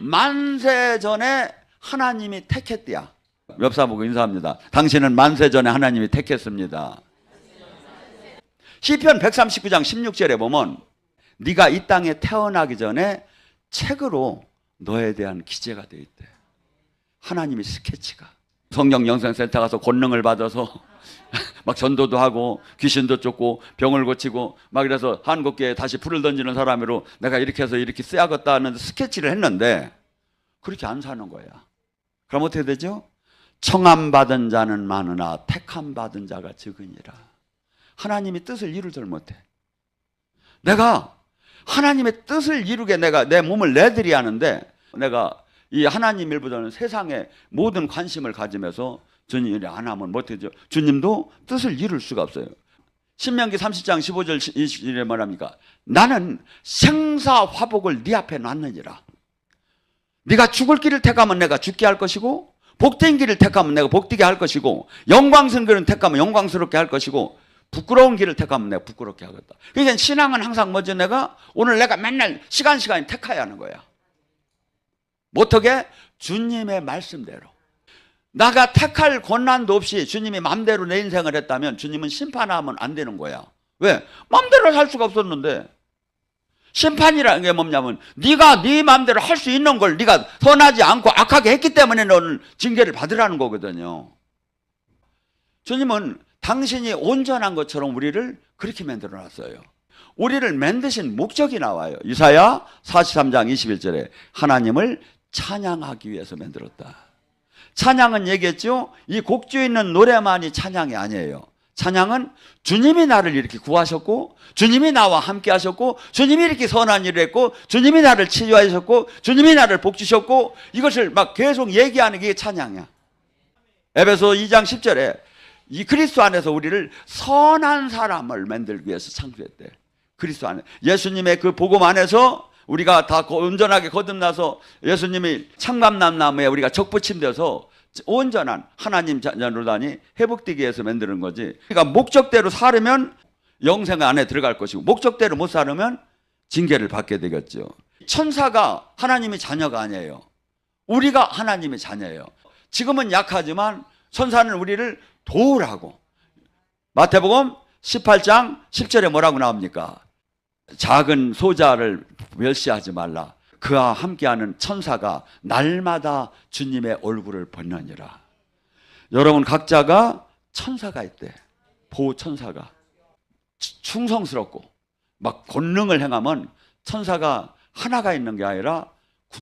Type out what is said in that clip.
만세 전에 하나님이 택했대야. 엽사보고 인사합니다. 당신은 만세 전에 하나님이 택했습니다. 시편 139장 16절에 보면 네가 이 땅에 태어나기 전에 책으로 너에 대한 기재가 돼 있대. 하나님이 스케치가. 성령 영성센터 가서 권능을 받아서 막 전도도 하고 귀신도 쫓고 병을 고치고 막 이래서 한국교회에 다시 불을 던지는 사람으로 내가 이렇게 해서 이렇게 써야겠다 하는 스케치를 했는데 그렇게 안 사는 거야. 그럼 어떻게 되죠? 청함 받은 자는 많으나 택함 받은 자가 적으니라. 하나님이 뜻을 이루질 못해. 내가 하나님의 뜻을 이루게 내가 내 몸을 내들이 하는데 내가 이 하나님 일보다는 세상에 모든 관심을 가지면서 주님이 안 하면 못하죠. 주님도 뜻을 이룰 수가 없어요. 신명기 30장 15절 20절에 말합니까? 나는 생사 화복을 네 앞에 놨느니라. 네가 죽을 길을 택하면 내가 죽게 할 것이고 복된 길을 택하면 내가 복되게 할 것이고 영광스러운 길을 택하면 영광스럽게 할 것이고 부끄러운 길을 택하면 내가 부끄럽게 하겠다. 그러니까 신앙은 항상 뭐죠? 내가 오늘 내가 맨날 시간 시간 택해야 하는 거야. 어떻게? 주님의 말씀대로. 나가 택할 권한도 없이 주님이 마음대로 내 인생을 했다면 주님은 심판하면 안 되는 거야. 왜? 마음대로 살 수가 없었는데. 심판이라는 게 뭐냐면 네가 네 마음대로 할 수 있는 걸 네가 선하지 않고 악하게 했기 때문에 너는 징계를 받으라는 거거든요. 주님은 당신이 온전한 것처럼 우리를 그렇게 만들어 놨어요. 우리를 만드신 목적이 나와요. 이사야 43장 21절에 하나님을 찬양하기 위해서 만들었다. 찬양은 얘기했죠. 이 곡주에 있는 노래만이 찬양이 아니에요. 찬양은 주님이 나를 이렇게 구하셨고 주님이 나와 함께 하셨고 주님이 이렇게 선한 일을 했고 주님이 나를 치유하셨고 주님이 나를 복 주셨고 이것을 막 계속 얘기하는 게 찬양이야. 에베소 2장 10절에 이 그리스도 안에서 우리를 선한 사람을 만들기 위해서 창조했대. 그리스도 안에 예수님의 그 복음 안에서 우리가 다 온전하게 거듭나서 예수님이 창감남 나무에 우리가 적붙임돼서 온전한 하나님 자녀로 다니 회복되기 위해서 만드는 거지. 그러니까 목적대로 살으면 영생 안에 들어갈 것이고 목적대로 못 살으면 징계를 받게 되겠죠. 천사가 하나님의 자녀가 아니에요. 우리가 하나님의 자녀예요. 지금은 약하지만 천사는 우리를 도우라고. 마태복음 18장 10절에 뭐라고 나옵니까? 작은 소자를 멸시하지 말라. 그와 함께하는 천사가 날마다 주님의 얼굴을 보느니라. 여러분 각자가 천사가 있대. 보호 천사가 충성스럽고 막 권능을 행하면 천사가 하나가 있는 게 아니라